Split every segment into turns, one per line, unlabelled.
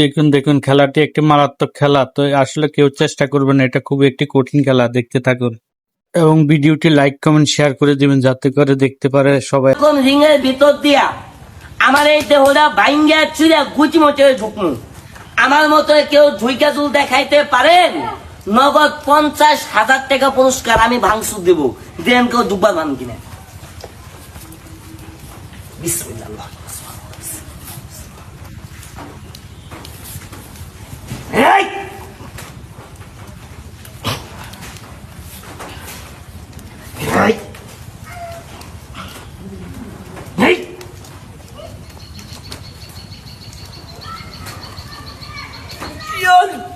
দেখুন দেখুন, খেলাটি একটি মারাত্মক খেলা, তো আসলে কেউ চেষ্টা করবেন এটা খুবই একটি কঠিন খেলা, দেখতে থাকুন। এবং ভিডিওটি লাইক, কমেন্ট, শেয়ার করে দিবেন, যাতে করে দেখতে পারে সবাই।
কোন রিংয়ের ভিতর দিয়া আমার এই দেহটা ভাইঙ্গা চুরা গুচি মচে ঢুকমু আমার মতো কেউ ঝুইকা চুল দেখাইতে পারেন নগদ পঞ্চাশ হাজার টাকা পুরস্কার আমি ভাঙসুর দেব। দেন কেউ দুবার ভাঙ কিনা। বিসমিল্লাহ। Olha!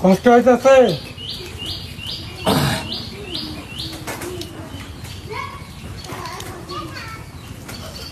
Como é que vai ser?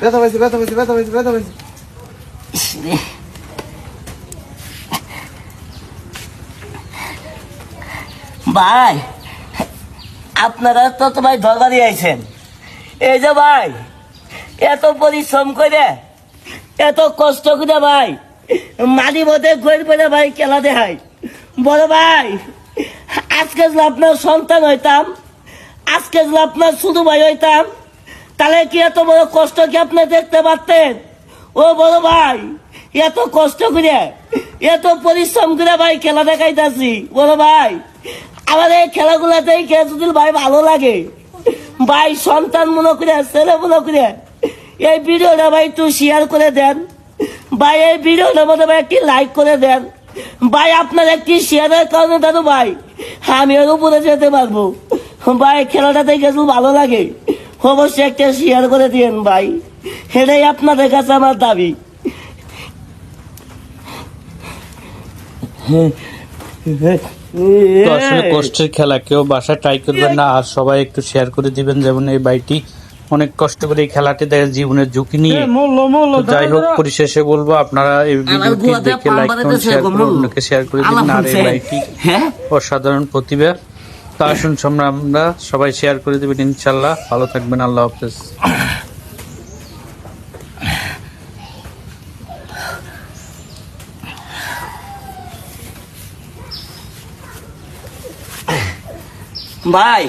ব্যথা পাইছি ব্যথা পাইছি ব্যথা পাইছি ব্যথা পাইছি।
ভাই আপনারা তো তো ভাই দরবারি আইছেন। এই যে ভাই এত পরিশ্রম করে এত কষ্ট করে ভাই মাঝে মধ্যে পড়ে ভাই খেলা দেখাই বড় ভাই আজকে আপনার সন্তান হইতাম আজকে যদি আপনার শুধু ভাই হইতাম, তাহলে কি এত বড় কষ্ট কি আপনি দেখতে পারতেন? ও বড় ভাই, এত কষ্ট করে, এত পরিশ্রম করে ভাই খেলা দেখাইতেছি, বড় ভাই। আমার এই খেলাগুলা দেখে যদি ভাই ভালো লাগে, ভাই সন্তান মনে করে, ছেলে মনে করে, এই ভিডিওটা ভাই একটু শেয়ার করে দেন। ভাই, এই ভিডিওটার মধ্যে ভাই একটি লাইক করে দেন। ভাই, আপনার একটি শেয়ারের কারণে দাদু ভাই, আমি ওর উপরে যেতে পারব। ভাই খেলাটা দেখে খুব ভালো লাগে। অবশ্যই একটা শেয়ার করে দিয়েন ভাই। এটাই আপনাদের কাছে আমার দাবি।
তো আসলে কষ্টের খেলা কেউ বাসা ট্রাই করবেন না আর সবাই একটু শেয়ার করে দিবেন যেমন এই বাইটি অনেক কষ্ট করে এই খেলাটি দেখে জীবনের ঝুঁকি নিয়ে।
মূল্য মূল্য
যাই হোক পরিশেষে বলব আপনারা এই ভিডিওটি দেখে লাইক করুন শেয়ার করুন অন্যকে শেয়ার করে দিন আর এই বাইটি
হ্যাঁ?
অসাধারণ প্রতিভা। তো আসুন আমরা সবাই শেয়ার করে দেবেন, ইনশাল্লাহ। ভালো থাকবেন, আল্লাহ হাফেজ।
ভাই,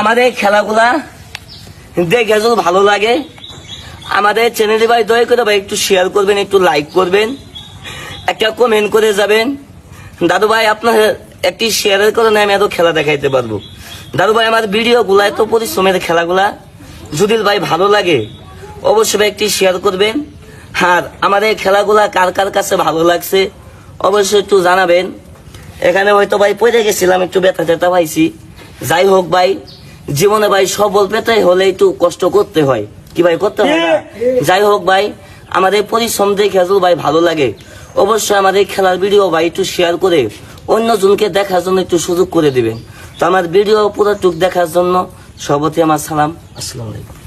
আমাদের খেলাগুলা দেখে যদি ভালো লাগে, আমাদের চ্যানেলে ভাই দয়া করে ভাই একটু শেয়ার করবেন, একটু লাইক করবেন, একটা কমেন্ট করে যাবেন। দাদু ভাই, আপনার একটি শেয়ারের কারণে আমি এত খেলা দেখাইতে পারব। দাদু ভাই, আমার ভিডিও গুলা এত পরিশ্রমের খেলাগুলা। যদি ভাই ভালো লাগে, অবশ্যই একটি শেয়ার করবেন। আর আমার এই খেলাগুলা কার কার কাছে ভালো লাগছে, অবশ্যই একটু জানাবেন। এখানে হয়তো ভাই পড়ে গেছিলাম, একটু ব্যথা ট্যাথা পাইছি। যাই হোক ভাই, জীবনে ভাই সবল পেতে হলে একটু কষ্ট করতে হয়। কি ভাই, করতে হয় না? যাই হোক ভাই আমাদের পরিশ্রম দেখে ভাই ভালো লাগে। অবশ্যই আমাদের খেলার ভিডিও ভাই একটু শেয়ার করে অন্যজনকে দেখার জন্য একটু সুযোগ করে দিবেন। তো আমার ভিডিও পুরো টুক দেখার জন্য সবতে আমার সালাম। আসসালামু আলাইকুম।